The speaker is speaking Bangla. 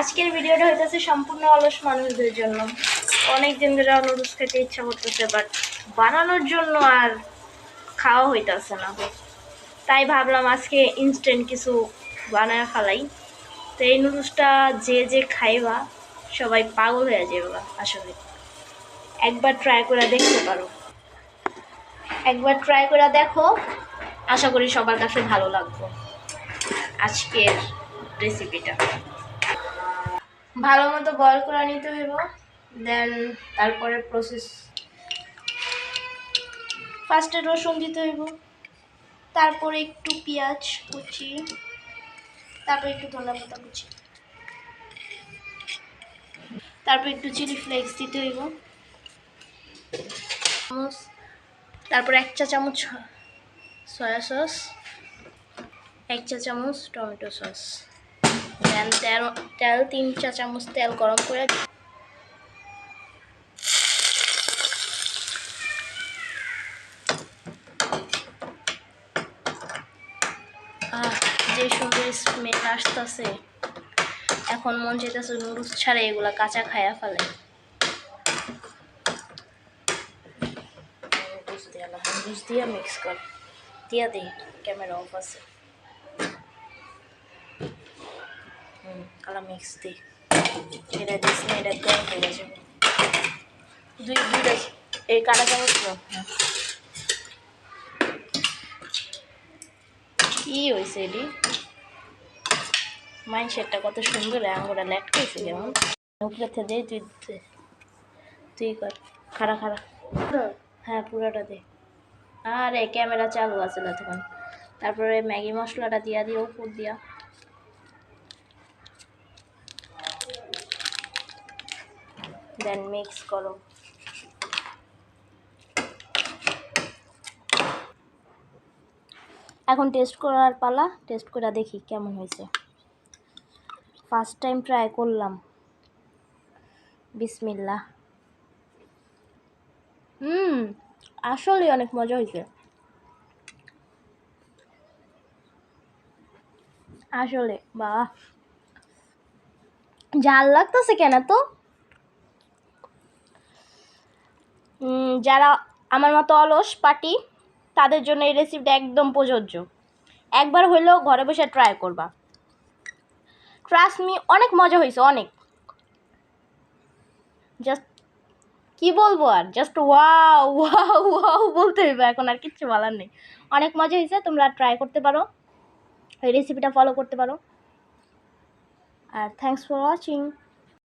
আজকের ভিডিওটা হইতেছে সম্পূর্ণ অলস মানুষদের জন্য। অনেক দিন ধরে নুডলস খেতে ইচ্ছা করতেছে বাট বানানোর জন্য আর খাওয়া হইতেছে না। তাই ভাবলাম আজকে ইনস্ট্যান্ট কিছু বানায় খালাই তো এই নুডলসটা যে যে খাইবা, সবাই পাগল হয়ে যাবে আসলে। একবার ট্রাই করে দেখতে পারো। একবার ট্রাই করে দেখো। আশা করি সবার কাছে ভালো লাগবে আজকের রেসিপিটা ভালো মতো বয়ল করে নিতে হইব দেন তারপরে প্রসেস ফার্স্টে রসুন দিতে হইব, তারপরে একটু পেঁয়াজ কুচি, তারপর একটু ধনে পাতা কুচি, তারপর একটু চিলি ফ্লেক্স দিতে হইব তারপর এক চা চামচ সয়া সস এক চা চামচ টমেটো সস দেন তেল তেল, তিন চা চামচ তেল গরম করে যে সুন্দর স্মেল আসতেছে। এখন মন চাইতেছে নুডলস ছাড়া এগুলা কাঁচা খায়া ফেলে। দিয়ে দিয়ে মিক্স কর। দিয়া দিই ক্যামেরা অফ আছে। হুম কালা মিক্স দিই এটা দিস না এটা গরম হয়ে যাবে দুই দুইটা এই কাটা চামচ কি হয়েছে এটি মাইন্ডসেটটা কত সুন্দর আঙুরা ল্যাটকেছে কেমন উপরে থেকে তুই তুই কর। খাড়া খাড়া। হ্যাঁ পুরোটা দে। আরে ক্যামেরা চালু আছে না তখন। তারপরে ম্যাগি মশলাটা দিয়া দিয়ে উপর দিয়া। দেন মিক্স করো এখন টেস্ট করার পালা টেস্ট করে দেখি কেমন হয়েছে। ফার্স্ট টাইম ট্রাই করলাম। বিসমিল্লা হুম আসলে অনেক মজা হয়েছে। আসলে, বাহ। ঝাল লাগতেছে কেন তো যারা আমার মতো অলস পার্টি, তাদের জন্য এই রেসিপিটা একদম প্রযোজ্য। একবার হলেও ঘরে বসে ট্রাই করবা। ট্রাস্ট মি অনেক মজা হয়েছে অনেক। জাস্ট কি বলব আর? জাস্ট ওয়াও ওয়াও ওয়াও বলতে হইবে, এখন আর কিচ্ছু বলার নেই। অনেক মজা হয়েছে তোমরা ট্রাই করতে পারো। এই রেসিপিটা ফলো করতে পারো। আর থ্যাংকস ফর ওয়াচিং